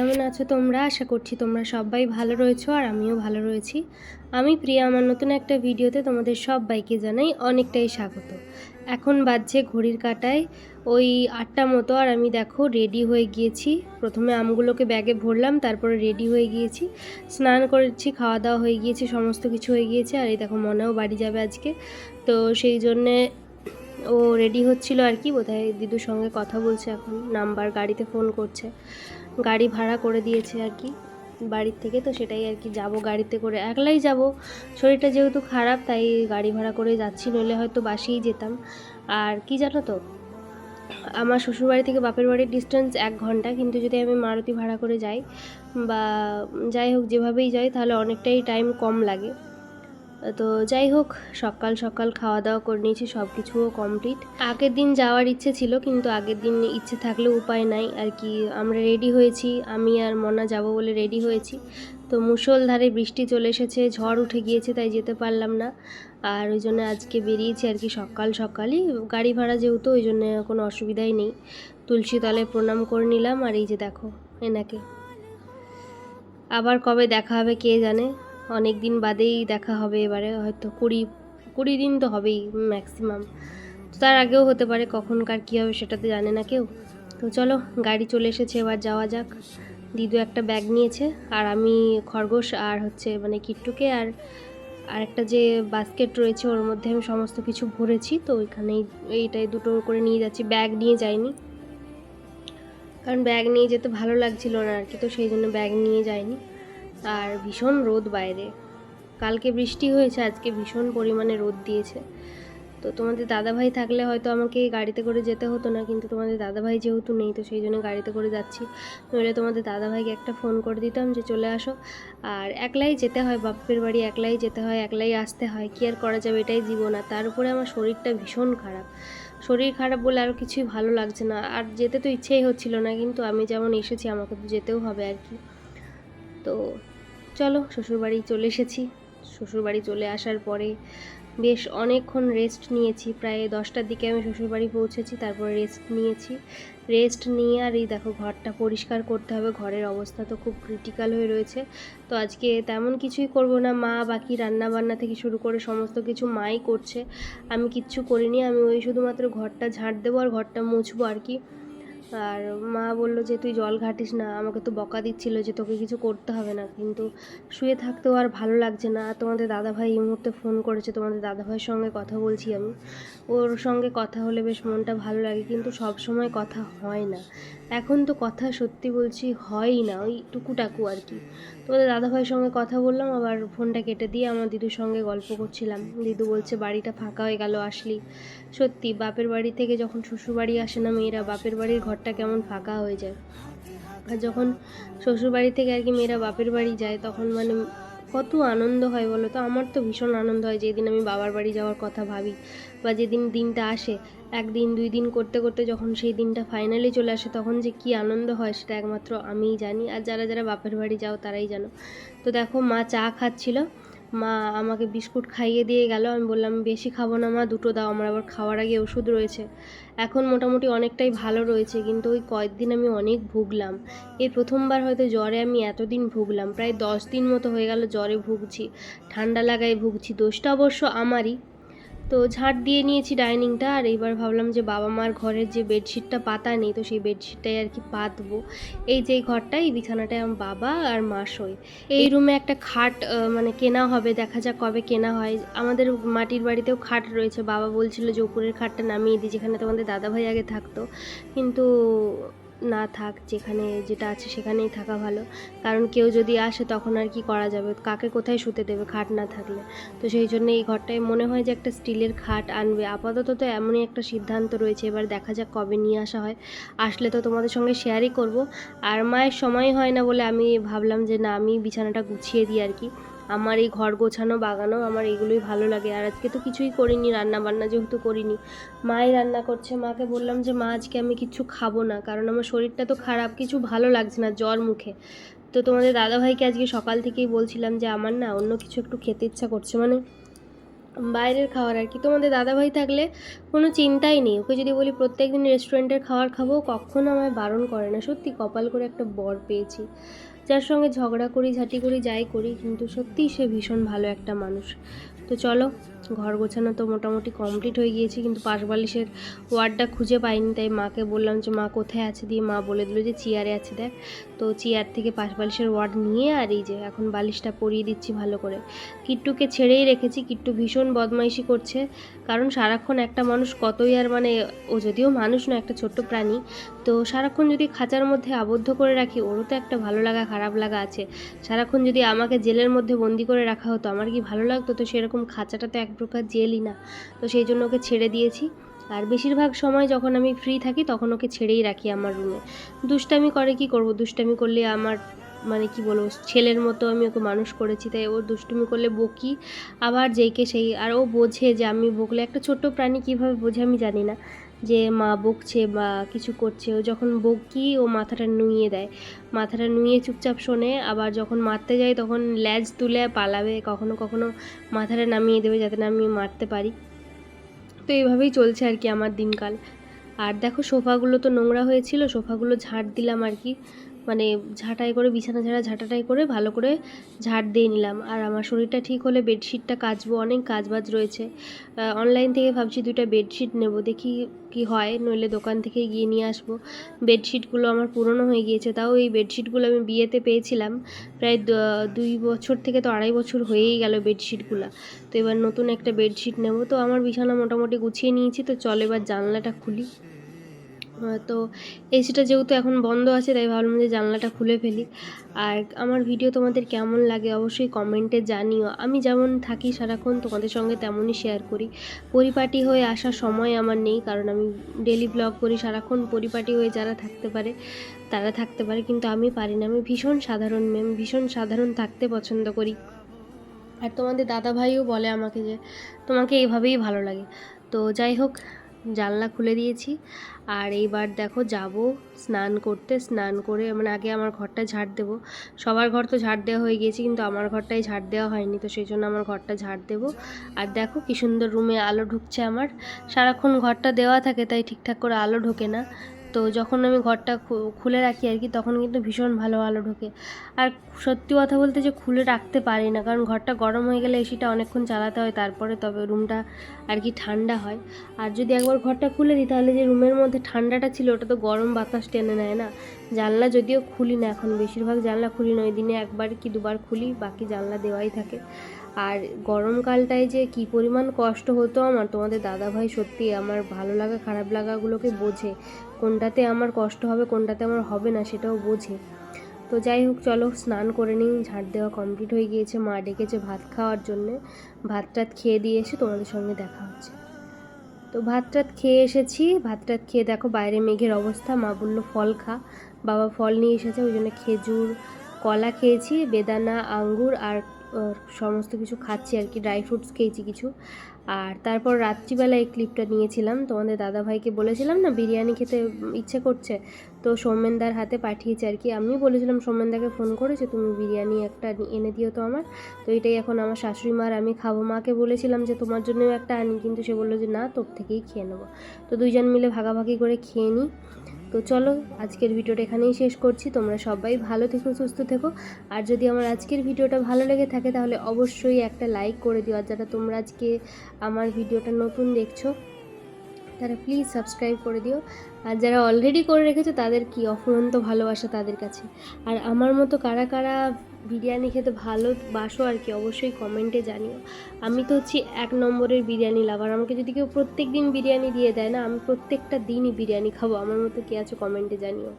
আছো তোমরা? আশা করছি তোমরা সবাই ভালো রয়েছো আর আমিও ভালো রয়েছি। আমি প্রিয়া, আমার নতুন একটা ভিডিওতে তোমাদের সবাইকে জানাই অনেকটাই স্বাগত। এখন বাজছে ঘড়ির কাটায়, ওই আটটা মতো আর আমি দেখো রেডি হয়ে গিয়েছি। প্রথমে আমগুলোকে ব্যাগে ভরলাম, তারপরে রেডি হয়ে গিয়েছি। স্নান করেছি, খাওয়া দাওয়া হয়ে গিয়েছে, সমস্ত কিছু হয়ে গিয়েছে। আর এই দেখো মনেও বাড়ি যাবে আজকে। তো সেই জন্যে ও রেডি হচ্ছিল আর কি, বোধহয় দিদুর সঙ্গে কথা বলছে এখন নাম্বার গাড়িতে ফোন করছে। গাড়ি ভাড়া করে দিয়েছে আর কি, বাড়ির থেকে, তো সেটাই আর কি, যাব গাড়িতে করে, একলাই যাব। শরীরটা যেহেতু খারাপ, তাই গাড়ি ভাড়া করে যাচ্ছি, নইলে হয়তো বাসেই যেতাম। আর কি জানো তো, আমার শ্বশুরবাড়ি থেকে বাপের বাড়ির ডিস্টেন্স এক ঘণ্টা, কিন্তু যদি আমি মারুতি ভাড়া করে যাই, বা যাই হোক, যেভাবেই যাই, তাহলে অনেকটাই টাইম কম লাগে। তো যাই হোক, সকাল সকাল খাওয়া দাওয়া করে নিয়েছি সব কিছুও কমপ্লিট আগের দিন যাওয়ার ইচ্ছে ছিল, কিন্তু আগের দিন ইচ্ছে থাকলেও উপায় নাই। আর কি, আমরা রেডি হয়েছি, আমি আর মনা যাব বলে রেডি হয়েছি। তো মুষলধারে বৃষ্টি চলে এসেছে, ঝড় উঠে গিয়েছে, তাই যেতে পারলাম না। আর ওই জন্য আজকে বেরিয়েছি আর কি সকাল সকালই। গাড়ি ভাড়া যেহেতু, ওই জন্য কোনো অসুবিধাই নেই। তুলসী তলায় প্রণাম করে নিলাম, আর এই যে দেখো, এনাকে। আবার কবে দেখা হবে, কে জানে? অনেক দিন বাদেই দেখা হবে, এবারে হয়তো কুড়ি কুড়ি দিন তো হবেই ম্যাক্সিমাম তার আগেও হতে পারে, কখনকার কী হবে সেটা তো জানে না কেউ। তো চলো, গাড়ি চলে এসেছে, এবার যাওয়া যাক। দিদু একটা ব্যাগ নিয়েছে, আর আমি খরগোশ আর হচ্ছে মানে কিট্টুকে আর আর একটা যে বাস্কেট রয়েছে, ওর মধ্যে আমি সমস্ত কিছু ভরেছি, তো ওইখানেই এইটাই দুটো করে নিয়ে যাচ্ছি। ব্যাগ নিয়ে যাইনি। কারণ ব্যাগ নিয়ে যেতে ভালো লাগছিল না আর কি, তো সেই জন্য ব্যাগ নিয়ে যাইনি। আর ভীষণ রোদ বাইরে। কালকে বৃষ্টি হয়েছে, আজকে ভীষণ পরিমাণে রোদ দিয়েছে। তো তোমাদের দাদাভাই থাকলে হয়তো আমাকে গাড়িতে করে যেতে হতো না, কিন্তু তোমাদের দাদাভাই যেহেতু নেই, তো সেই জন্য গাড়িতে করে যাচ্ছি। নইলে তোমাদের দাদাভাইকে একটা ফোন করে দিতাম যে চলে আসো। আর একলাই যেতে হয়, বাপের বাড়ি একলাই যেতে হয়, একলাই আসতে হয়, কী আর করা যাবে এটাই জীবন। আর তার উপরে আমার শরীরটা ভীষণ খারাপ। শরীর খারাপ বলে আরও কিছুই ভালো লাগছে না। আর যেতে তো ইচ্ছেই হচ্ছিল না, কিন্তু আমি যেমন এসেছি, আমাকে তো যেতেও হবে আর কি। তো চলো, শ্বশুরবাড়ি চলে এসেছি। শ্বশুরবাড়ি চলে আসার পরে বেশ অনেকক্ষণ রেস্ট নিয়েছি। প্রায় দশটার দিকে আমি শ্বশুরবাড়ি পৌঁছেছি, তারপরে রেস্ট নিয়েছি। রেস্ট নিয়ে আর এই দেখো, ঘরটা পরিষ্কার করতে হবে। ঘরের অবস্থা তো খুব ক্রিটিক্যাল হয়ে রয়েছে। তো আজকে তেমন কিছুই করব না। মা বাকি রান্না বান্না থেকে শুরু করে সমস্ত কিছু মাই করছে। আমি কিচ্ছু করিনি। আমি ওই শুধুমাত্র ঘরটা ঝাঁট দেবো আর ঘরটা মুছবো আর কি। আর মা বলল যে, তুই জল ঘাটিস না, আমাকে তো বকা দিচ্ছিল যে তোকে কিছু করতে হবে না। কিন্তু শুয়ে থাকতেও আর ভালো লাগছে না। তোমাদের দাদাভাই এই মুহূর্তে ফোন করেছে, তোমাদের দাদাভাইয়ের সঙ্গে কথা বলছি আমি। ওর সঙ্গে কথা হলে বেশ মনটা ভালো লাগে, কিন্তু সব সময় কথা হয় না। এখন তো কথা সত্যি বলছি হয়ই না, ওই টুকুটাকু আর কি। তোমাদের দাদাভাইয়ের সঙ্গে কথা বললাম, আবার ফোনটা কেটে দিয়ে আমার দিদুর সঙ্গে গল্প করছিলাম। দিদু বলছে, বাড়িটা ফাঁকা হয়ে গেল, আসলি। সত্যি, বাপের বাড়ি থেকে যখন শ্বশুরবাড়ি আসে না মেয়েরা, বাপের বাড়ির ঘরটা কেমন ফাঁকা হয়ে যায়। আর যখন শ্বশুরবাড়ি থেকে আর কি মেয়েরা বাপের বাড়ি যায়, তখন মানে কত আনন্দ হয় বলো তো? আমার তো ভীষণ আনন্দ হয় যেদিন আমি বাবার বাড়ি যাওয়ার কথা ভাবি, বা যেদিন দিনটা আসে, একদিন, দুই দিন করতে করতে যখন সেই দিনটা ফাইনালি চলে আসে, তখন যে কি আনন্দ হয় সেটা একমাত্র আমিই জানি। আর যারা যারা বাপের বাড়ি যাও তারাই জানো। তো দেখো, মা চা খাচ্ছিল মা আমাকে বিস্কুট খাইয়ে দিয়ে গেল। আমি বললাম, বেশি খাব না মা, দুটো দাও, আমার আবার খাওয়ার আগে ওষুধ রয়েছে। এখন মোটামুটি অনেকটাই ভালো রয়েছে, কিন্তু ওই কয়েকদিন আমি অনেক ভুগলাম। এই প্রথমবার হয়তো জ্বরে আমি এতদিন ভুগলাম, প্রায় দশ দিন মতো হয়ে গেল জ্বরে ভুগছি, ঠান্ডা লাগায় ভুগছি, দোষটা অবশ্য আমারই। তো ঝাড় দিয়ে নিয়েছি ডাইনিংটা আর এইবার ভাবলাম যে বাবা মার ঘরের যে বেডশিটটা পাতা নেই, তো সেই বেডশিটটাই আর কি পাতবো। এই যে ঘরটা এই বিছানাটায় আমার বাবা আর মা শোয়। এই রুমে একটা খাট মানে কেনা হবে, দেখা যাক কবে কেনা হয়। আমাদের মাটির বাড়িতেও খাট রয়েছে। বাবা বলছিল যে উপরের খাটটা নামিয়ে দিই, যেখানে তোমাদের দাদাভাই আগে থাকতো। কিন্তু না থাক, যেখানে যেটা আছে সেখানেই থাকা ভালো। কারণ কেউ যদি আসে তখন আর কি করা যাবে? কাকে কোথায় শুতে দেবে? খাট না থাকলে। তো সেই জন্য এই ঘরটায় মনে হয় যে একটা স্টিলের খাট আনবে। আপাতত তো এমনই একটা সিদ্ধান্ত রয়েছে। এবার দেখা যাক কবে নিয়ে আসা হয়। আসলে তো তোমাদের সঙ্গে শেয়ারই করব। আর মায়ের সময় হয় না বলে আমি ভাবলাম যে না, আমি বিছানাটা গুছিয়ে দিই আর কি। আমার এই ঘর গোছানো, বাগানো আমার এগুলোই ভালো লাগে। আর আজকে তো কিছুই করিনি রান্না বান্না যেহেতু করিনি। মাই রান্না করছে, মাকে বললাম যে, মা, আজকে আমি কিছু খাব না, কারণ আমার শরীরটা তো খারাপ, কিছু ভালো লাগছে না, জ্বর মুখে। তো তোমাদের দাদাভাইকে আজকে সকাল থেকেই বলছিলাম যে, আমার না অন্য কিছু একটু খেতে ইচ্ছা করছে। মানে বাইরের খাবার আর কি। তোমাদের দাদাভাই থাকলে কোনো চিন্তাই নেই। ওকে যদি বলি প্রত্যেক দিন রেস্টুরেন্টের খাবার খাব, কখনো আমায় বারণ করে না। সত্যি কপাল করে একটা বর পেয়েছি। যার সঙ্গে ঝগড়া করি, ঝাঁটি করি, যাই করি, কিন্তু সত্যিই সে ভীষণ ভালো একটা মানুষ। তো চলো, ঘর গোছানো তো মোটামুটি কমপ্লিট হয়ে গিয়েছে, কিন্তু পাশ বালিশের ওয়ার্ডটা খুঁজে পাইনি। তাই মাকে বললাম যে, মা কোথায় আছে? দিয়ে মা বলে দিল যে, চেয়ারে আছে, দেখ। তো চেয়ার থেকে পাশ বালিশের ওয়ার্ড নিয়ে আর এই যে, এখন বালিশটা পরিয়ে দিচ্ছি ভালো করে। কিট্টুকে ছেড়েই রেখেছি। কিট্টু ভীষণ বদমাইশি করছে, কারণ সারাক্ষণ একটা মানুষ কতই আর মানে ও যদিও মানুষ না একটা ছোট্ট প্রাণী, তো সারাক্ষণ যদি খাঁচার মধ্যে আবদ্ধ করে রাখি, ওরও তো একটা ভালো লাগা, খারাপ লাগা আছে। সারাক্ষণ যদি আমাকে জেলের মধ্যে বন্দি করে রাখা হতো, আমার কি ভালো লাগতো? তো সেরকম খাঁচাটা তো এক প্রকার জেলই না। তো সেই জন্য ওকে ছেড়ে দিয়েছি। আর বেশিরভাগ সময় যখন আমি ফ্রি থাকি, তখন ওকে ছেড়েই রাখি আমার রুমে দুষ্টামি করে কি করব? দুষ্টামি করলে আমার মানে কি বলব, ছেলের মতো আমি ওকে মানুষ করেছি, তাই ও দুষ্টুমি করলে বকি। আবার যেইকে সেই, আর ও বোঝে যে আমি বকলে, একটা ছোট্ট প্রাণী কীভাবে বোঝে আমি জানি না। যে মা বকছে বা কিছু করছে, ও যখন বকি ও মাথাটা নুইয়ে দেয়। মাথাটা নুইয়ে চুপচাপ শোনে, আবার যখন মারতে যায় তখন ল্যাজ তুলে পালাবে, কখনো কখনো মাথাটা নামিয়ে দেবে যাতে না আমি মারতে পারি। তো এইভাবেই চলছে আর কি আমার দিনকাল। আর দেখো, সোফাগুলো তো নোংরা হয়েছিল, সোফাগুলো ঝাড় দিলাম আর কি। মানে ঝাঁটাই করে, বিছানা ঝাড়া, ঝাঁটাটাই করে ভালো করে ঝাড় দিয়ে নিলাম। আর আমার শরীরটা ঠিক হলে বেডশিটটা কাচবো, অনেক কাজবাজ রয়েছে। অনলাইন থেকে ভাবছি দুটো বেডশিট নেব, দেখি কি হয়, নইলে দোকান থেকে গিয়ে নিয়ে আসব। বেডশিটগুলো আমার পুরনো হয়ে গিয়েছে, তাও এই বেডশিটগুলো আমি বিয়েতে পেয়েছিলাম। প্রায় দুই বছর থেকে তো আড়াই বছর হয়েই গেল বেডশিটগুলো। তো এবার নতুন একটা বেডশিট নেব। তো আমার বিছানা মোটামুটি গুছিয়ে নিয়েছি, তো চল এবার জানলাটা খুলি। তো এসিটা যেহেতু এখন বন্ধ আছে, তাই ভাবলাম যে জানলাটা খুলে ফেলি। আর আমার ভিডিও তোমাদের কেমন লাগে অবশ্যই কমেন্টে জানিও। আমি যেমন থাকি সারাক্ষণ তোমাদের সঙ্গে তেমনই শেয়ার করি। পরিপাটি হয়ে আসার সময় আমার নেই, কারণ আমি ডেলি ব্লগ করি সারাক্ষণ পরিপাটি হয়ে যারা থাকতে পারে, তারা থাকতে পারে, কিন্তু আমি পারি না। আমি ভীষণ সাধারণ মেম ভীষণ সাধারণ থাকতে পছন্দ করি। আর তোমাদের দাদা ভাইও বলে আমাকে যে, তোমাকে এইভাবেই ভালো লাগে। তো যাই হোক জানলা খুলে দিয়েছি। আর এইবার দেখো যাব স্নান করতে। স্নান করে মানে আগে আমার ঘরটা ঝাড় দেবো। সবার ঘর তো ঝাড় দেওয়া হয়ে গিয়েছে কিন্তু আমার ঘরটাই ঝাড় দেওয়া হয়নি তো সেই জন্য আমার ঘরটা ঝাড় দেবো। আর দেখো কি সুন্দর রুমে আলো ঢুকছে আমার। সারাক্ষণ ঘরটা দেওয়া থাকে তাই ঠিকঠাক করে আলো ঢোকে না। তো যখন আমি ঘরটা খুলে রাখি আর কি, তখন কিন্তু ভীষণ ভালো আলো ঢোকে। আর সত্যি কথা বলতে যে খুলে রাখতে পারি না, কারণ ঘরটা গরম হয়ে গেলে এসিটা অনেকক্ষণ চালাতে হয়, তারপরে তবে রুমটা আর কি ঠান্ডা হয়। আর যদি একবার ঘরটা খুলে দিই, তাহলে যে রুমের মধ্যে ঠান্ডাটা ছিল, ওটা তো গরম বাতাস টেনে নেয় না। জানলা যদিও খুলি না এখন, বেশিরভাগ জানলা খুলি না, ওই দিনে একবার কি দুবার খুলি, বাকি জানলা দেওয়াই থাকে। আর গরমকালটায় যে কি পরিমাণ কষ্ট হতো আমার, তোমাদের দাদাভাই সত্যি আমার ভালো লাগা, খারাপ লাগাগুলোকে বোঝে। কোনটাতে আমার কষ্ট হবে, কোনটাতে আমার হবে না সেটাও বোঝে। তো যাই হোক, চলো স্নান করে নিই। ঝাঁট দেওয়া কমপ্লিট হয়ে গিয়েছে, মা ডেকেছে ভাত খাওয়ার জন্যে। ভাত টাত খেয়ে দিয়ে এসে তোমাদের সঙ্গে দেখা হচ্ছে। তো ভাত টাত খেয়ে এসেছি। ভাত টাত খেয়ে দেখো বাইরে মেঘের অবস্থা। মা বলল, ফল খা। বাবা ফল নিয়ে এসেছে, ওই জন্য খেজুর, কলা খেয়েছি, বেদানা, আঙ্গুর আর সমস্ত কিছু খাচ্ছি আর কি ড্রাই ফ্রুটস খেয়েছি কিছু। আর তারপর রাত্রিবেলা এই ক্লিপটা নিয়েছিলাম, তোমাদের দাদাভাইকে বলেছিলাম না, বিরিয়ানি খেতে ইচ্ছে করছে, তো সৌমেনদার হাতে পাঠিয়েছে আর কি। আমি বলেছিলাম, সৌমেনদাকে ফোন করেছে, তুমি বিরিয়ানি একটা এনে দিও তো আমার। তো এটাই এখন আমার শাশুড়ি মার, আমি খাব। মাকে বলেছিলাম যে, তোমার জন্যও একটা আনি। কিন্তু সে বলল যে, না, তোর থেকেই খেয়ে নেব। তো দুইজন মিলে ভাগাভাগি করে খেয়ে নিই। তো চলো, আজকের ভিডিওটা এখানেই শেষ করছি। তোমরা সবাই ভালো থেকো, সুস্থ থেকো। আর যদি আমার আজকের ভিডিওটা ভালো লেগে থাকে, তাহলে অবশ্যই একটা লাইক করে দিও। আর যারা তোমরা আজকে আমার ভিডিওটা নতুন দেখছ, তারা প্লিজ সাবস্ক্রাইব করে দিও। আর যারা অলরেডি করে রেখেছো, তাদের কি অফুরন্ত ভালোবাসা তাদের কাছে। আর আমার মতো কারা কারা বিরিয়ানি খেতে ভালোবাসো আর কি, অবশ্যই কমেন্টে জানিও। আমি তো হচ্ছি এক নম্বরের বিরিয়ানি লাভার আমাকে যদি কেউ প্রত্যেক দিন বিরিয়ানি দিয়ে দেয় না, আমি প্রত্যেকটা দিনই বিরিয়ানি খাব, আমার মতো কে আছে কমেন্টে জানিও।